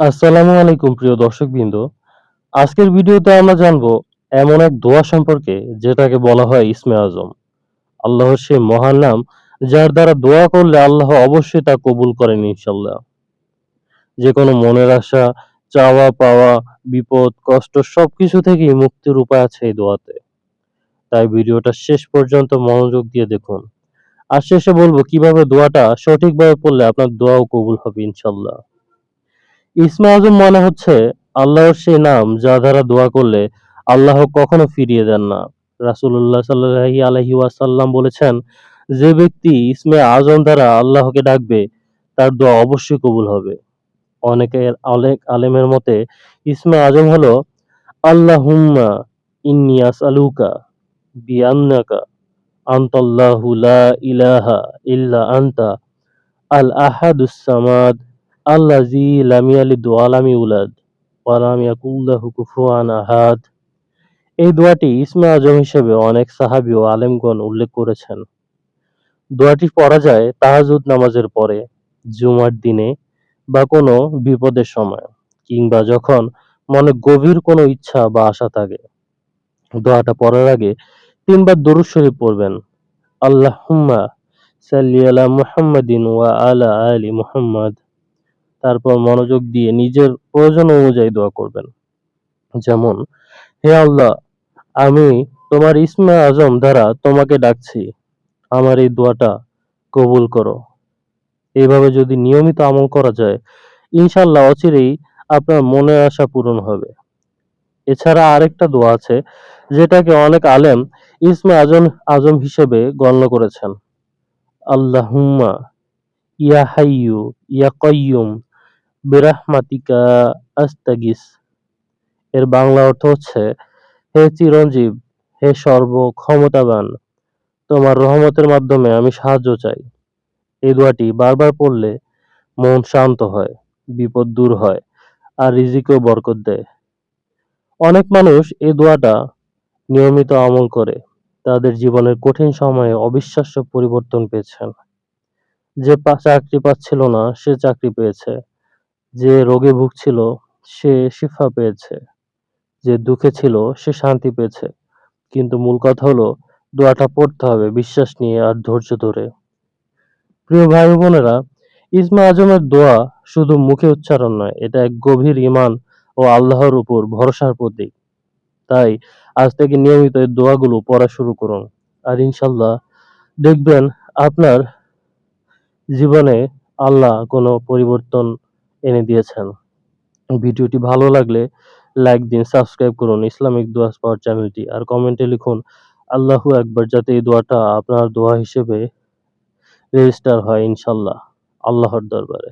আসসালামু আলাইকুম প্রিয় দর্শকবৃন্দ। আজকের ভিডিওতে আমরা জানব এমন এক দোয়া সম্পর্কে যেটাকে বলা হয় ইসমে আজম। আল্লাহর সেই মহান নাম যার দ্বারা দোয়া করলে আল্লাহ অবশ্যই তা কবুল করেন ইনশাল্লাহ। যে কোনো মনের আশা, চাওয়া পাওয়া, বিপদ, কষ্ট সবকিছু থেকেই মুক্তির উপায় আছে এই দোয়াতে। তাই ভিডিওটা শেষ পর্যন্ত মনোযোগ দিয়ে দেখুন। আর শেষে বলব কীভাবে দোয়াটা সঠিকভাবে পড়লে আপনার দোয়াও কবুল হবে ইনশাল্লাহ। ইসমে আজম মানে হচ্ছে আল্লাহর সেই নাম যা দ্বারা দোয়া করলে আল্লাহ কখনো ফিরিয়ে দেন না। রাসূলুল্লাহ সাল্লাল্লাহু আলাইহি ওয়াসাল্লাম বলেছেন, যে ব্যক্তি ইসমে আজম দ্বারা আল্লাহকে ডাকবে, তার দোয়া অবশ্যই কবুল হবে। অনেকের অনেক আলেমের মতে, ইসমে আজম হলো, আল্লাহুম্মা ইন্নি আসআলুকা বিআন্নাকা আনতাল্লাহু লা ইলাহা ইল্লা আনতা আল আহাদুস সামাদ আল্লাযী লাম ইয়ালিদ ওয়া লাম ইউলাদ ওয়া লাম ইয়াকুল লাহু কুফুয়ান আহাদ। এই দোয়াটি ইসমে আজম হিসেবে অনেক সাহাবী ও আলেমগণ উল্লেখ করেছেন। দোয়াটি পড়া যায় তাহাজ্জুদ নামাজের পরে, জুমার দিনে বা কোনো বিপদের সময় কিংবা যখন মনে গভীর কোনো ইচ্ছা বা আশা থাকে। দোয়াটা পড়ার আগে তিনবার দরুদ শরীফ পড়বেন। আল্লাহুম্মা সাল্লি আলা মুহাম্মাদিন ওয়া আলা আলি মুহাম্মাদ। তারপর মনোযোগ দিয়ে নিজের প্রয়োজন অনুযায়ী দোয়া করবেন। যেমন, হে আল্লাহ, আমি তোমার ইসমে আজম দ্বারা তোমাকে ডাকছি। আমার এই দোয়াটা কবুল করো। এইভাবে যদি নিয়মিত আমল করা যায় ইনশাল্লাহ অচিরেই আপনার মনের আশা পূরণ হবে। এছাড়া আরেকটা দোয়া আছে, যেটাকে অনেক আলেম ইসমে আজম আজম হিসেবে গণ্য করেছেন। আল্লাহুম্মা ইয়া হাইয়ু, ইয়া কয়্যুম বিরাহমাতিকা আস্তাগিস। এর বাংলা অর্থ হচ্ছে, হে চিরঞ্জীব, হে সর্ব ক্ষমতাবান তোমার রহমতের মাধ্যমে আমি সাহায্য চাই। এই দোয়াটি বারবার পড়লে মন শান্ত হয়, বিপদ দূর হয়, আর রিজিকেও বরকত দেয়। অনেক মানুষ এই দোয়াটা নিয়মিত আমল করে। তাদের জীবনের কঠিন সময়ে অবিশ্বাস্য পরিবর্তন পেয়েছেন। যে চাকরি পাচ্ছিল না, সে চাকরি পেয়েছে। যে রোগে ভুগছিল, সে শিফা পেয়েছে। যে দুঃখে ছিল, সে শান্তি পেয়েছে। কিন্তু মূল কথা হলো, দোয়াটা পড়তে হবে, বিশ্বাস নিয়ে আর ধৈর্য ধরে। প্রিয় ভাই বোনেরা, ইসমা আজমের দোয়া শুধু মুখে উচ্চারণ নয়, এটা এক গভীর ইমান ও আল্লাহর উপর ভরসার প্রতীক। তাই আজ থেকে নিয়মিত এই দোয়াগুলো পড়া শুরু করুন। আর ইনশাল্লাহ দেখবেন আপনার জীবনে আল্লাহ কোনো পরিবর্তন এনে দিয়েছেন। ভিডিওটি ভালো লাগলে লাইক দিন, সাবস্ক্রাইব করুন, ইসলামিক দোয়া পাওয়ার চ্যানেলটি, আর কমেন্টে লিখুন, আল্লাহু একবার যাতে এই দোয়াটা আপনার দোয়া হিসেবে রেজিস্টার হয় ইনশাল্লাহ, আল্লাহর দরবারে।